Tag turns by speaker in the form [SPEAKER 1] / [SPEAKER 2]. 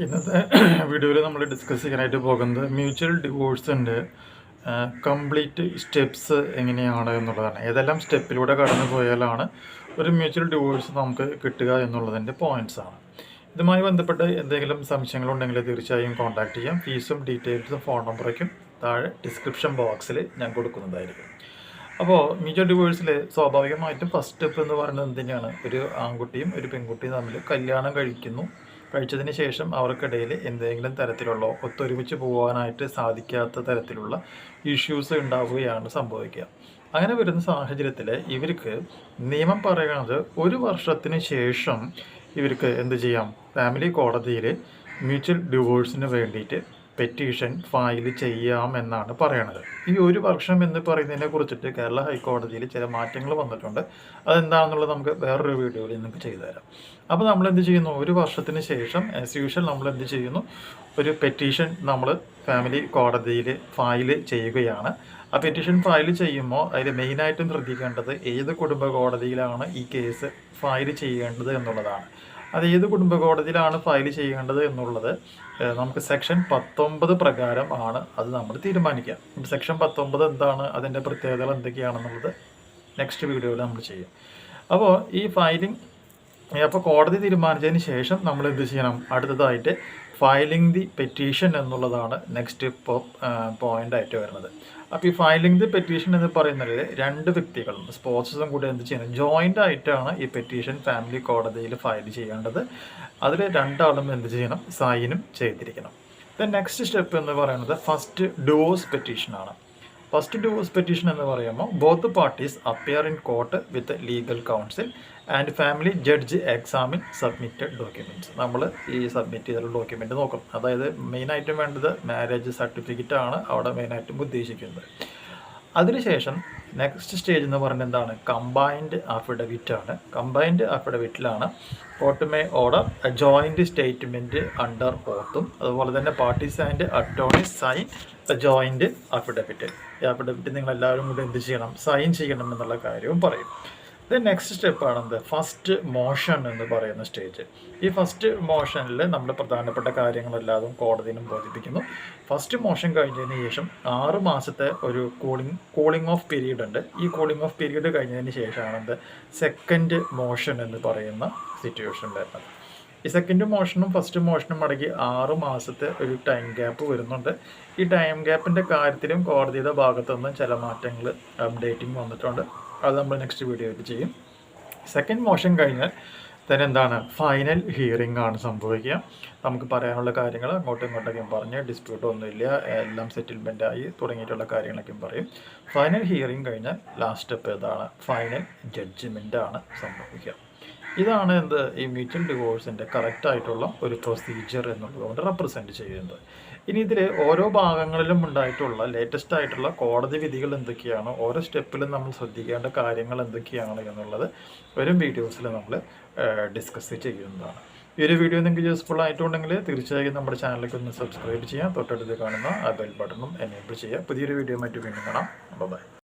[SPEAKER 1] ഇന്നത്തെ വീഡിയോയിൽ നമ്മൾ ഡിസ്കസ് ചെയ്യാനായിട്ട് പോകുന്നത് മ്യൂച്വൽ ഡിവോഴ്സിന്റെ കംപ്ലീറ്റ് സ്റ്റെപ്സ് എങ്ങനെയാണ് എന്നുള്ളതാണ്. ഏതെല്ലാം സ്റ്റെപ്പിലൂടെ കടന്നു പോയാലാണ് ഒരു മ്യൂച്വൽ ഡിവോഴ്സ് നമുക്ക് കിട്ടുക എന്നുള്ളതിന്റെ പോയിന്റ്സ് ആണ്. ഇതുമായി ബന്ധപ്പെട്ട് എന്തെങ്കിലും സംശയങ്ങളുണ്ടെങ്കിൽ തീർച്ചയായും കോൺടാക്ട് ചെയ്യാം. ഫീസും ഡീറ്റെയിൽസും ഫോൺ നമ്പറൊക്കെ താഴെ ഡിസ്ക്രിപ്ഷൻ ബോക്സിൽ ഞാൻ കൊടുക്കുന്നതായിരിക്കും. അപ്പോൾ മ്യൂച്വൽ ഡിവോഴ്സിൽ സ്വാഭാവികമായിട്ടും ഫസ്റ്റ് സ്റ്റെപ്പ് എന്ന് പറയുന്നത് എന്തിനാണ്? ഒരു ആൺകുട്ടിയും ഒരു പെൺകുട്ടിയും തമ്മിൽ കല്യാണം കഴിക്കുന്നു. കഴിച്ചതിന് ശേഷം അവർക്കിടയിൽ എന്തെങ്കിലും തരത്തിലുള്ള ഒത്തൊരുമിച്ച് പോകാനായിട്ട് സാധിക്കാത്ത തരത്തിലുള്ള ഇഷ്യൂസ് ഉണ്ടാവുകയാണ് സംഭവിക്കുക. അങ്ങനെ വരുന്ന സാഹചര്യത്തിൽ ഇവർക്ക് നിയമം പറയുന്നത് ഒരു വർഷത്തിന് ശേഷം ഇവർക്ക് എന്ത് ചെയ്യാം? ഫാമിലി കോടതിയിൽ മ്യൂച്വൽ ഡിവോഴ്സിന് വേണ്ടിയിട്ട് പെറ്റീഷൻ ഫയൽ ചെയ്യാം എന്നാണ് പറയണത്. ഈ ഒരു വർഷം എന്ന് പറയുന്നതിനെ കുറിച്ചിട്ട് കേരള ഹൈക്കോടതിയിൽ ചില മാറ്റങ്ങൾ വന്നിട്ടുണ്ട്. അതെന്താണെന്നുള്ളത് നമുക്ക് വേറൊരു വീഡിയോയിൽ നിങ്ങൾക്ക് ചെയ്തു തരാം. അപ്പോൾ നമ്മൾ എന്ത് ചെയ്യുന്നു? ഒരു വർഷത്തിന് ശേഷം ആസ് യൂഷ്വൽ നമ്മൾ എന്ത് ചെയ്യുന്നു? ഒരു പെറ്റീഷൻ നമ്മൾ ഫാമിലി കോടതിയിൽ ഫയൽ ചെയ്യുകയാണ്. ആ പെറ്റീഷൻ ഫയൽ ചെയ്യുമ്പോൾ അതിൽ മെയിനായിട്ടും ശ്രദ്ധിക്കേണ്ടത് ഏത് കുടുംബ കോടതിയിലാണ് ഈ കേസ് ഫയൽ ചെയ്യേണ്ടത് എന്നുള്ളതാണ്. അത് ഏത് കുടുംബ കോടതിയിലാണ് ഫയൽ ചെയ്യേണ്ടത് എന്നുള്ളത് നമുക്ക് സെക്ഷൻ പത്തൊമ്പത് പ്രകാരം ആണ് അത് നമ്മൾ തീരുമാനിക്കുക. സെക്ഷൻ പത്തൊമ്പത് എന്താണ്? അതിന്റെ പ്രത്യേകതകൾ എന്തൊക്കെയാണെന്നുള്ളത് നെക്സ്റ്റ് വീഡിയോയിൽ നമ്മൾ ചെയ്യും. അപ്പോൾ ഈ ഫയലിംഗ് അപ്പോൾ കോടതി തീരുമാനിച്ചതിന് ശേഷം നമ്മൾ എന്ത് ചെയ്യണം? അടുത്തതായിട്ട് ഫയലിംഗ് ദി പെറ്റീഷൻ എന്നുള്ളതാണ് നെക്സ്റ്റ് പോയിന്റ് ആയിട്ട് വരുന്നത്. അപ്പോൾ ഈ ഫയലിംഗ് ദി പെറ്റീഷൻ എന്ന് പറയുന്നത് രണ്ട് വ്യക്തികൾ സ്പോർട്സും കൂടി എന്ത് ചെയ്യുന്നത് ജോയിന്റ് ആയിട്ടാണ് ഈ പെറ്റീഷൻ ഫാമിലി കോടതിയിൽ ഫയൽ ചെയ്യേണ്ടത്. അതിൽ രണ്ടാളും എന്ത് ചെയ്യണം? സൈനും ചെയ്തിരിക്കണം. ദെൻ നെക്സ്റ്റ് സ്റ്റെപ്പ് എന്ന് പറയുന്നത് ഫസ്റ്റ് ഡോസ് പെറ്റീഷനാണ് ഫസ്റ്റ് ഡിവോഴ്സ് പെറ്റീഷൻ എന്ന് പറയുമ്പോൾ both parties appear in court with legal counsel and family judge examine submitted documents നമ്മൾ ഈ സബ്മിറ്റ് ചെയ്തിട്ടുള്ള ഡോക്യുമെന്റ് നോക്കും. അതായത് മെയിനായിട്ടും വേണ്ടത് മാരേജ് സർട്ടിഫിക്കറ്റ് ആണ്. അവിടെ മെയിനായിട്ടും ഉദ്ദേശിക്കുന്നത്. അതിനുശേഷം നെക്സ്റ്റ് സ്റ്റേജ് എന്ന് പറയുന്നത് എന്താണ്? കമ്പൈൻഡ് അഫിഡവിറ്റ് ആണ്. Combined അഫിഡവിറ്റിലാണ് court may order joint statement under ഓത്തും അതുപോലെ തന്നെ parties and attorney sign joint affidavit ഈ അഫിഡവിറ്റ് നിങ്ങൾ എല്ലാവരും കൂടി എന്ത് ചെയ്യണം? സൈൻ ചെയ്യണം എന്നുള്ള കാര്യവും പറയും. ദെൻ നെക്സ്റ്റ് സ്റ്റെപ്പാണ് എന്ത് ഫസ്റ്റ് മോഷൻ എന്ന് പറയുന്ന സ്റ്റേജ് ഈ ഫസ്റ്റ് മോഷനിൽ നമ്മൾ പ്രധാനപ്പെട്ട കാര്യങ്ങളെല്ലാതും കോടതിയിലും ബോധിപ്പിക്കുന്നു. ഫസ്റ്റ് മോഷൻ കഴിഞ്ഞതിന് ശേഷം ആറ് മാസത്തെ ഒരു കൂളിംഗ് കൂളിംഗ് ഓഫ് പീരീഡ് ഉണ്ട്. ഈ കൂളിംഗ് ഓഫ് പീരീഡ് കഴിഞ്ഞതിന് ശേഷമാണ് എന്ത് സെക്കൻഡ് മോഷൻ എന്ന് പറയുന്ന സിറ്റുവേഷൻ വരുന്നത്. ഈ സെക്കൻഡ് മോഷനും ഫസ്റ്റ് മോഷനും അടങ്ങി ആറ് മാസത്തെ ഒരു ടൈം ഗ്യാപ്പ് വരുന്നുണ്ട്. ഈ ടൈം ഗ്യാപ്പിന്റെ കാര്യത്തിലും കോടതിയുടെ ഭാഗത്തുനിന്ന് ചില മാറ്റങ്ങൾ അപ്ഡേറ്റിംഗ് വന്നിട്ടുണ്ട്. അത് നമ്മൾ നെക്സ്റ്റ് വീഡിയോയിൽ ചെയ്യും. സെക്കൻഡ് മോഷൻ കഴിഞ്ഞാൽ തന്നെ എന്താണ്? ഫൈനൽ ഹിയറിംഗ് ആണ് സംഭവിക്കുക. നമുക്ക് പറയാനുള്ള കാര്യങ്ങൾ അങ്ങോട്ടും ഇങ്ങോട്ടൊക്കെയും പറഞ്ഞ് ഡിസ്പ്യൂട്ട് ഒന്നുമില്ല എല്ലാം സെറ്റിൽമെന്റ് ആയി തുടങ്ങിയിട്ടുള്ള കാര്യങ്ങളൊക്കെ പറയും. ഫൈനൽ ഹിയറിംഗ് കഴിഞ്ഞാൽ ലാസ്റ്റ് സ്റ്റെപ്പ് ഏതാണ്? ഫൈനൽ ജഡ്ജ്മെന്റ് ആണ് സംഭവിക്കുക. ഇതാണ് എന്ത് ഈ മ്യൂച്വൽ ഡിവോഴ്സിന്റെ കറക്റ്റായിട്ടുള്ള ഒരു പ്രൊസീജിയർ എന്നുള്ളതുകൊണ്ട് റെപ്രസെന്റ് ചെയ്യുന്നത്. ഇനി ഇതിൽ ഓരോ ഭാഗങ്ങളിലും ഉണ്ടായിട്ടുള്ള ലേറ്റസ്റ്റ് ആയിട്ടുള്ള കോടതി വിധികൾ എന്തൊക്കെയാണ് ഓരോ സ്റ്റെപ്പിലും നമ്മൾ ശ്രദ്ധിക്കേണ്ട കാര്യങ്ങൾ എന്തൊക്കെയാണ് എന്നുള്ളത് വരും വീഡിയോസിൽ നമ്മൾ ഡിസ്കസ് ചെയ്യുന്നതാണ്. ഈ ഒരു വീഡിയോ നിങ്ങൾക്ക് യൂസ്ഫുൾ ആയിട്ടുണ്ടെങ്കിൽ തീർച്ചയായും നമ്മുടെ ചാനലിലേക്ക് ഒന്ന് സബ്സ്ക്രൈബ് ചെയ്യാം. തൊട്ടടുത്ത് കാണുന്ന ആ ബെൽ ബട്ടണും എനേബിൾ ചെയ്യാം. പുതിയൊരു വീഡിയോ മറ്റു വീണ്ടും കാണാം. ബൈ